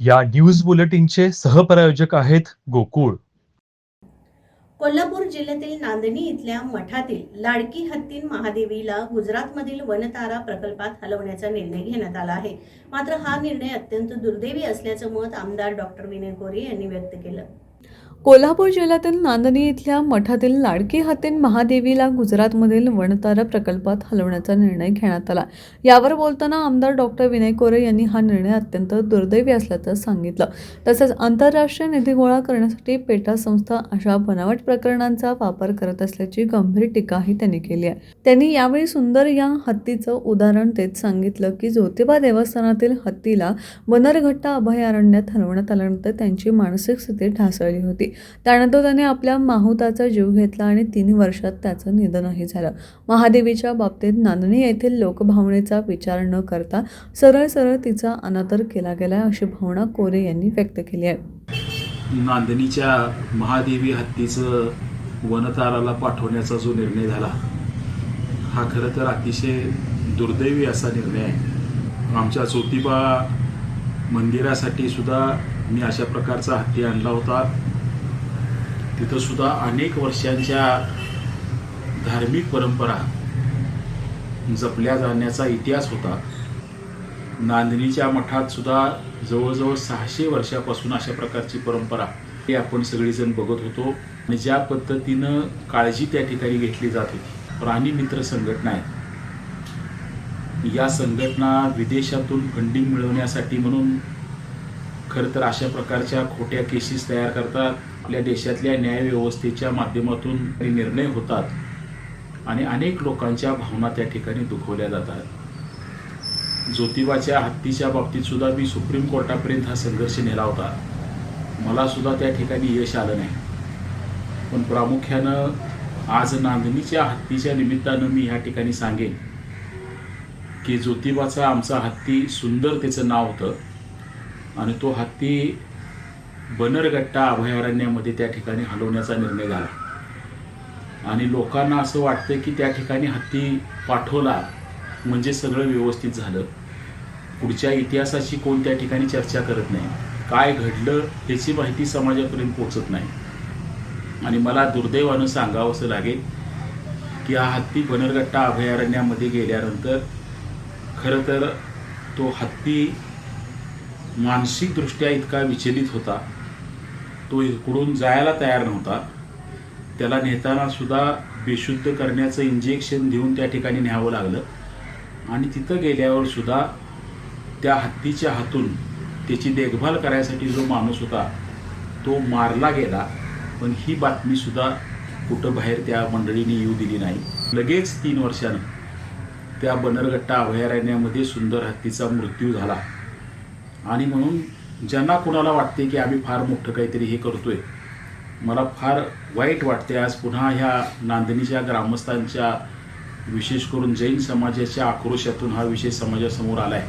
या न्यूज बुलेटिनचे सहप्रायोजक आहेत गोकुळ. कोल्हापूर जिल्ह्यातील नांदणी इथल्या मठातील लाडकी हत्तीन महादेवीला गुजरातमधील वनतारा प्रकल्पात हलवण्याचा निर्णय घेण्यात आला आहे. मात्र हा निर्णय अत्यंत दुर्दैवी असल्याचं मत आमदार डॉक्टर विनय कोरे यांनी व्यक्त केलं. कोल्हापूर जिल्ह्यातील नांदणी इथल्या मठातील लाडकी हातीन महादेवीला गुजरातमधील वणतारा प्रकल्पात हलवण्याचा निर्णय घेण्यात आला. यावर बोलताना आमदार डॉक्टर विनय कोरे यांनी हा निर्णय अत्यंत दुर्दैवी असल्याचं सांगितलं. तसंच आंतरराष्ट्रीय निधी गोळा करण्यासाठी पेटा संस्था अशा बनावट प्रकरणांचा वापर करत असल्याची गंभीर टीकाही त्यांनी केली आहे. त्यांनी यावेळी सुंदर या हत्तीचं उदाहरण देत सांगितलं की ज्योतिबा देवस्थानातील हत्तीला बनरघट्टा अभयारण्यात हलवण्यात आल्यानंतर त्यांची मानसिक स्थिती ढासळली होती. त्यानंतर त्याने आपल्या माहुताचा जीव घेतला आणि तीन वर्षात त्याचं निधनही झालं. महादेवीच्या बाबतीत नांदणी येथील लोकभावनेचा विचार न करता सरळ सरळ तिचा अनादर केला गेला अशी भावना कोरे यांनी व्यक्त केली आहे. नांदणीच्या महादेवी हत्तीचं वनताराला पाठवण्याचा जो निर्णय झाला हा खरं तर अतिशय दुर्दैवी असा निर्णय आहे. आमच्या ज्योतिबा मंदिरासाठी सुद्धा मी अशा प्रकारचा हत्ती आणला होता. तिथं सुद्धा अनेक वर्षांच्या धार्मिक परंपरा जपल्या जाण्याचा इतिहास होता. नांदणीच्या मठात सुद्धा जवळजवळ सहाशे वर्षापासून अशा प्रकारची परंपरा हे आपण सगळेजण बघत होतो. आणि ज्या पद्धतीनं काळजी त्या ठिकाणी घेतली जात होती. प्राणी मित्र संघटना आहे. या संघटना विदेशातून फंडिंग मिळवण्यासाठी म्हणून खरं तर अशा प्रकारच्या खोट्या केसेस तयार करतात. आपल्या देशातल्या न्यायव्यवस्थेच्या माध्यमातून निर्णय होतात. आणि अनेक लोकांच्या भावना त्या ठिकाणी दुखवल्या जातात. ज्योतिबाच्या हत्तीच्या बाबतीत सुद्धा मी सुप्रीम कोर्टापर्यंत हा संघर्ष नेला होता मला सुद्धा त्या ठिकाणी यश आलं नाही. पण प्रामुख्यानं आज नांदणीच्या हत्तीच्या निमित्तानं मी ह्या ठिकाणी सांगेन की ज्योतिबाचा आमचा हत्ती सुंदर त्याचं नाव होतं. आणि तो हत्ती बनरगट्टा अभयारण्यामध्ये त्या ठिकाणी हलवण्याचा निर्णय झाला. आणि लोकांना असं वाटतं की त्या ठिकाणी हत्ती पाठवला म्हणजे सगळं व्यवस्थित झालं. पुढच्या इतिहासाची कोण त्या ठिकाणी चर्चा करत नाही. काय घडलं याची माहिती समाजापर्यंत पोचत नाही. आणि मला दुर्दैवानं सांगावंसं लागेल की हा हत्ती बनरगट्टा अभयारण्यामध्ये गेल्यानंतर खरं तर तो हत्ती मानसिकदृष्ट्या इतका विचलित होता. तो इकडून जायला तयार नव्हता. त्याला नेताना सुद्धा बेशुद्ध करण्याचं इंजेक्शन देऊन त्या ठिकाणी न्यावं लागलं. आणि तिथं गेल्यावर सुद्धा त्या हत्तीच्या हातून त्याची देखभाल करायसाठी जो माणूस होता तो मारला गेला. पण ही बातमी सुद्धा कुठं बाहेर त्या मंडळीने येऊ दिली नाही. लगेच तीन वर्षानं त्या बनरगट्टा अभयारण्यामध्ये सुंदर हत्तीचा मृत्यू झाला. आणि म्हणून ज्यांना कुणाला वाटते की आम्ही फार मोठं काहीतरी हे करतोय मला फार वाईट वाटते. आज पुन्हा ह्या नांदणीच्या ग्रामस्थांच्या विशेष करून जैन समाजाच्या आक्रोशातून हा विषय समाजासमोर आला आहे